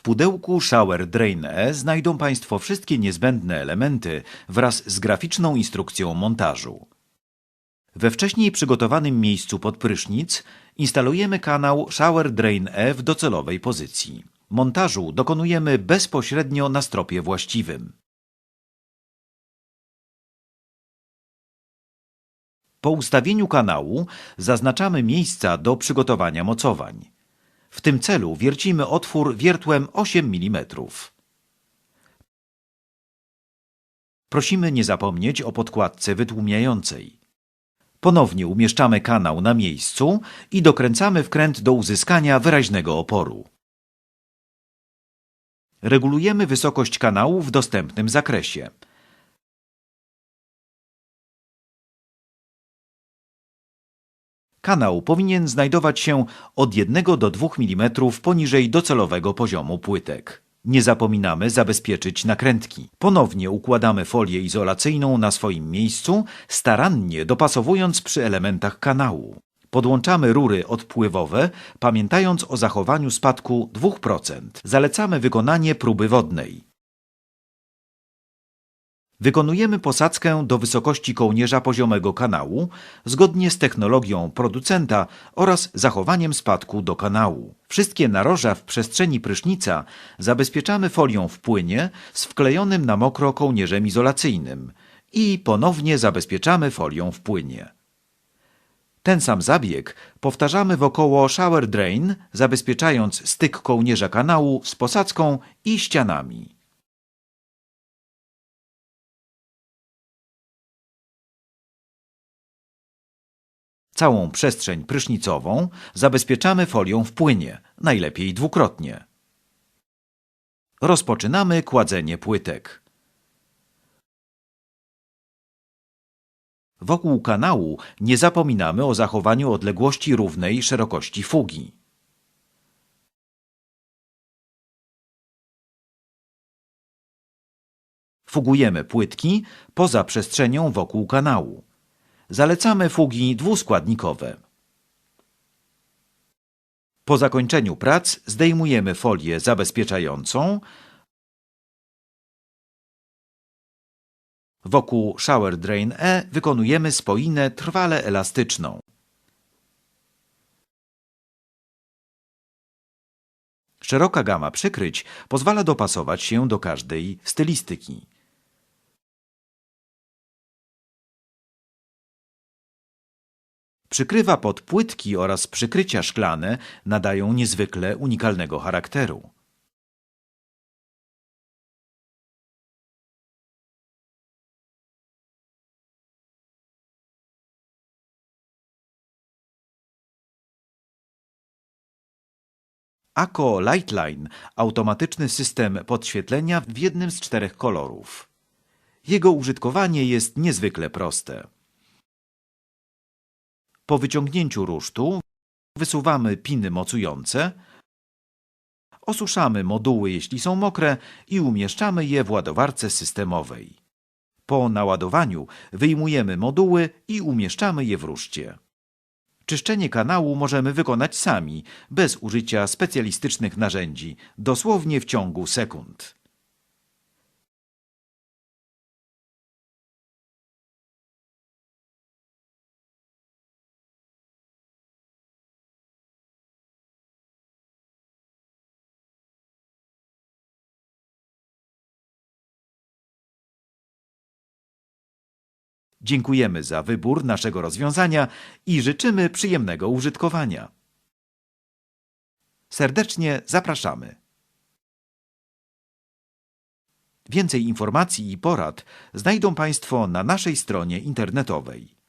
W pudełku Shower Drain E znajdą Państwo wszystkie niezbędne elementy wraz z graficzną instrukcją montażu. We wcześniej przygotowanym miejscu pod prysznic instalujemy kanał Shower Drain E w docelowej pozycji. Montażu dokonujemy bezpośrednio na stropie właściwym. Po ustawieniu kanału zaznaczamy miejsca do przygotowania mocowań. W tym celu wiercimy otwór wiertłem 8 mm. Prosimy nie zapomnieć o podkładce wytłumiającej. Ponownie umieszczamy kanał na miejscu i dokręcamy wkręt do uzyskania wyraźnego oporu. Regulujemy wysokość kanału w dostępnym zakresie. Kanał powinien znajdować się od 1 do 2 mm poniżej docelowego poziomu płytek. Nie zapominamy zabezpieczyć nakrętki. Ponownie układamy folię izolacyjną na swoim miejscu, starannie dopasowując przy elementach kanału. Podłączamy rury odpływowe, pamiętając o zachowaniu spadku 2%. Zalecamy wykonanie próby wodnej. Wykonujemy posadzkę do wysokości kołnierza poziomego kanału zgodnie z technologią producenta oraz zachowaniem spadku do kanału. Wszystkie naroża w przestrzeni prysznica zabezpieczamy folią w płynie z wklejonym na mokro kołnierzem izolacyjnym i ponownie zabezpieczamy folią w płynie. Ten sam zabieg powtarzamy wokoło shower drain, zabezpieczając styk kołnierza kanału z posadzką i ścianami. Całą przestrzeń prysznicową zabezpieczamy folią w płynie, najlepiej dwukrotnie. Rozpoczynamy kładzenie płytek. Wokół kanału nie zapominamy o zachowaniu odległości równej szerokości fugi. Fugujemy płytki poza przestrzenią wokół kanału. Zalecamy fugi dwuskładnikowe. Po zakończeniu prac zdejmujemy folię zabezpieczającą. Wokół Shower Drain E wykonujemy spoinę trwale elastyczną. Szeroka gama przykryć pozwala dopasować się do każdej stylistyki. Przykrywa pod płytki oraz przykrycia szklane nadają niezwykle unikalnego charakteru. ACO Lightline automatyczny system podświetlenia w jednym z czterech kolorów. Jego użytkowanie jest niezwykle proste. Po wyciągnięciu rusztu wysuwamy piny mocujące, osuszamy moduły jeśli są mokre i umieszczamy je w ładowarce systemowej. Po naładowaniu wyjmujemy moduły i umieszczamy je w ruszcie. Czyszczenie kanału możemy wykonać sami, bez użycia specjalistycznych narzędzi, dosłownie w ciągu sekund. Dziękujemy za wybór naszego rozwiązania i życzymy przyjemnego użytkowania. Serdecznie zapraszamy. Więcej informacji i porad znajdą Państwo na naszej stronie internetowej